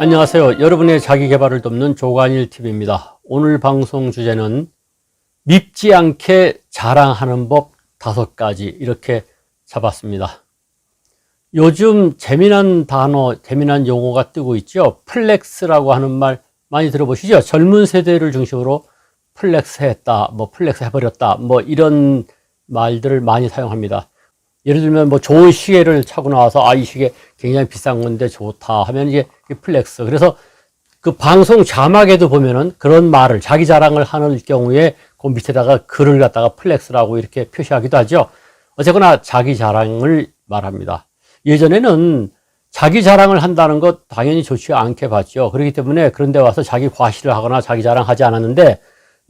안녕하세요. 여러분의 자기 개발을 돕는 조관일 TV입니다. 오늘 방송 주제는 밉지 않게 자랑하는 법 다섯 가지 이렇게 잡았습니다. 요즘 재미난 단어, 재미난 용어가 뜨고 있죠. 플렉스라고 하는 말 많이 들어보시죠? 젊은 세대를 중심으로 플렉스 했다, 뭐 플렉스 해버렸다, 뭐 이런 말들을 많이 사용합니다. 예를 들면 뭐 좋은 시계를 차고 나와서 아 이 시계 굉장히 비싼 건데 좋다 하면 이게 플렉스. 그래서 그 방송 자막에도 보면은 그런 말을 자기 자랑을 하는 경우에 그 밑에다가 글을 갖다가 플렉스라고 이렇게 표시하기도 하죠. 어쨌거나 자기 자랑을 말합니다. 예전에는 자기 자랑을 한다는 것 당연히 좋지 않게 봤죠. 그렇기 때문에 그런데 와서 자기 과시를 하거나 자기 자랑하지 않았는데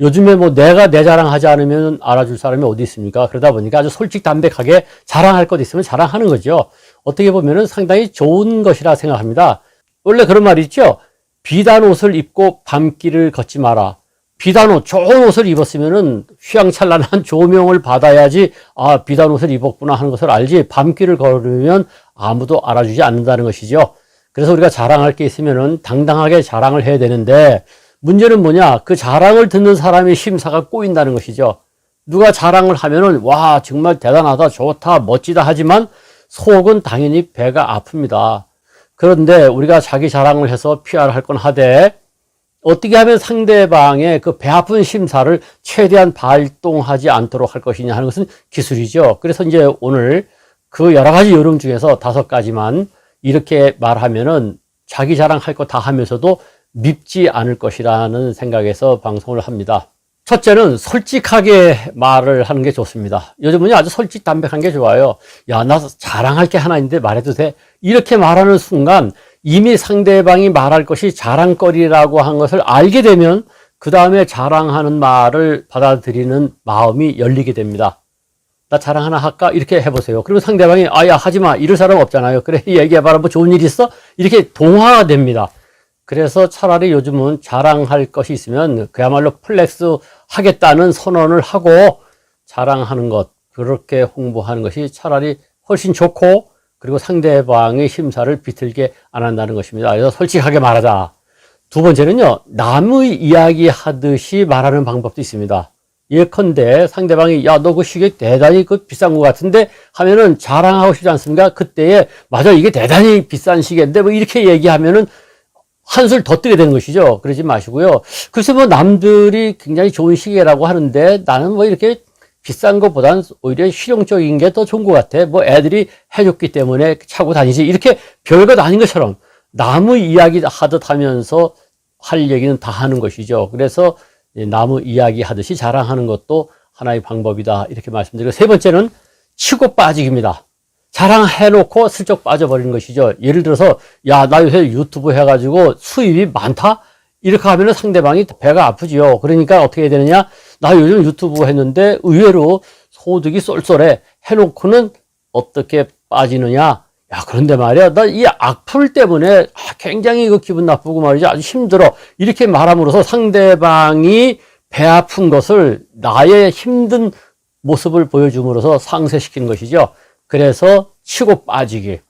요즘에 뭐 내가 내 자랑하지 않으면 알아줄 사람이 어디 있습니까? 그러다 보니까 아주 솔직 담백하게 자랑할 것 있으면 자랑하는 거죠. 어떻게 보면은 상당히 좋은 것이라 생각합니다. 원래 그런 말이 있죠. 비단 옷을 입고 밤길을 걷지 마라. 비단 옷, 좋은 옷을 입었으면은 휘황찬란한 조명을 받아야지 아 비단 옷을 입었구나 하는 것을 알지 밤길을 걸으면 아무도 알아주지 않는다는 것이죠. 그래서 우리가 자랑할 게 있으면은 당당하게 자랑을 해야 되는데 문제는 뭐냐? 그 자랑을 듣는 사람의 심사가 꼬인다는 것이죠. 누가 자랑을 하면은 와 정말 대단하다, 좋다, 멋지다 하지만 속은 당연히 배가 아픕니다. 그런데 우리가 자기 자랑을 해서 PR 할 건 하되 어떻게 하면 상대방의 그 배 아픈 심사를 최대한 발동하지 않도록 할 것이냐 하는 것은 기술이죠. 그래서 이제 오늘 그 여러 가지 요령 중에서 다섯 가지만 이렇게 말하면은 자기 자랑할 거 다 하면서도 밉지 않을 것이라는 생각에서 방송을 합니다. 첫째는 솔직하게 말을 하는 게 좋습니다. 요즘은 아주 솔직 담백한 게 좋아요. 야, 나 자랑할 게 하나 있는데 말해도 돼? 이렇게 말하는 순간 이미 상대방이 말할 것이 자랑거리라고 한 것을 알게 되면 그 다음에 자랑하는 말을 받아들이는 마음이 열리게 됩니다. 나 자랑 하나 할까? 이렇게 해보세요. 그리고 상대방이 아 야 하지 마. 이럴 사람 없잖아요. 그래 얘기해봐라. 뭐 좋은 일 있어? 이렇게 동화가 됩니다. 그래서 차라리 요즘은 자랑할 것이 있으면 그야말로 플렉스 하겠다는 선언을 하고 자랑하는 것, 그렇게 홍보하는 것이 차라리 훨씬 좋고 그리고 상대방의 심사를 비틀게 안 한다는 것입니다. 그래서 솔직하게 말하자. 두 번째는요, 남의 이야기 하듯이 말하는 방법도 있습니다. 예컨대 상대방이 야 너 그 시계 대단히 그 비싼 것 같은데 하면은 자랑하고 싶지 않습니까? 그때에 맞아 이게 대단히 비싼 시계인데 뭐 이렇게 얘기하면은 한술 더 뜨게 되는 것이죠. 그러지 마시고요. 글쎄 뭐 남들이 굉장히 좋은 시계라고 하는데 나는 뭐 이렇게 비싼 것보단 오히려 실용적인 게 더 좋은 것 같아. 뭐 애들이 해줬기 때문에 차고 다니지. 이렇게 별것 아닌 것처럼 남의 이야기 하듯 하면서 할 얘기는 다 하는 것이죠. 그래서 나무 이야기 하듯이 자랑하는 것도 하나의 방법이다. 이렇게 말씀드리고 세 번째는 치고 빠지기입니다. 자랑해놓고 슬쩍 빠져버리는 것이죠. 예를 들어서, 야, 나 요새 유튜브 해가지고 수입이 많다? 이렇게 하면 상대방이 배가 아프지요. 그러니까 어떻게 해야 되느냐? 나 요즘 유튜브 했는데 의외로 소득이 쏠쏠해. 해놓고는 어떻게 빠지느냐? 야, 그런데 말이야. 나 이 악플 때문에 굉장히 그 기분 나쁘고 말이지. 아주 힘들어. 이렇게 말함으로써 상대방이 배 아픈 것을 나의 힘든 모습을 보여줌으로써 상쇄시키는 것이죠. 그래서 치고 빠지기.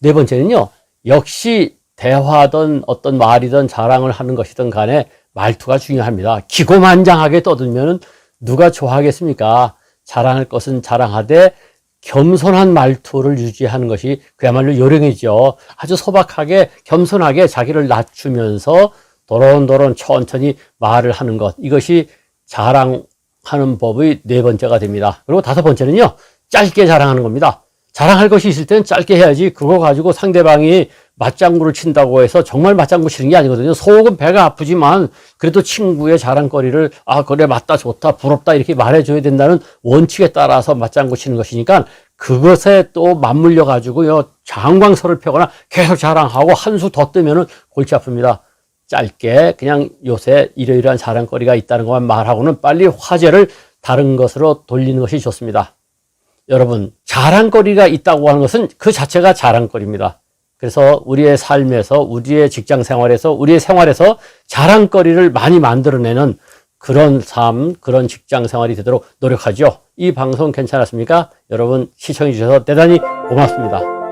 네 번째는요, 역시 대화든 어떤 말이든 자랑을 하는 것이든 간에 말투가 중요합니다. 기고만장하게 떠들면 누가 좋아하겠습니까? 자랑할 것은 자랑하되 겸손한 말투를 유지하는 것이 그야말로 요령이죠. 아주 소박하게 겸손하게 자기를 낮추면서 도론도론 천천히 말을 하는 것. 이것이 자랑하는 법의 네 번째가 됩니다. 그리고 다섯 번째는요. 짧게 자랑하는 겁니다. 자랑할 것이 있을 때는 짧게 해야지 그거 가지고 상대방이 맞장구를 친다고 해서 정말 맞장구 치는 게 아니거든요. 속은 배가 아프지만 그래도 친구의 자랑거리를 아 그래 맞다 좋다 부럽다 이렇게 말해줘야 된다는 원칙에 따라서 맞장구 치는 것이니까 그것에 또 맞물려 가지고요 장광설을 펴거나 계속 자랑하고 한 수 더 뜨면은 골치 아픕니다. 짧게 그냥 요새 이러이러한 자랑거리가 있다는 것만 말하고는 빨리 화제를 다른 것으로 돌리는 것이 좋습니다. 여러분, 자랑거리가 있다고 하는 것은 그 자체가 자랑거리입니다. 그래서 우리의 삶에서, 우리의 직장 생활에서, 우리의 생활에서 자랑거리를 많이 만들어내는 그런 삶, 그런 직장 생활이 되도록 노력하죠. 이 방송 괜찮았습니까? 여러분 시청해 주셔서 대단히 고맙습니다.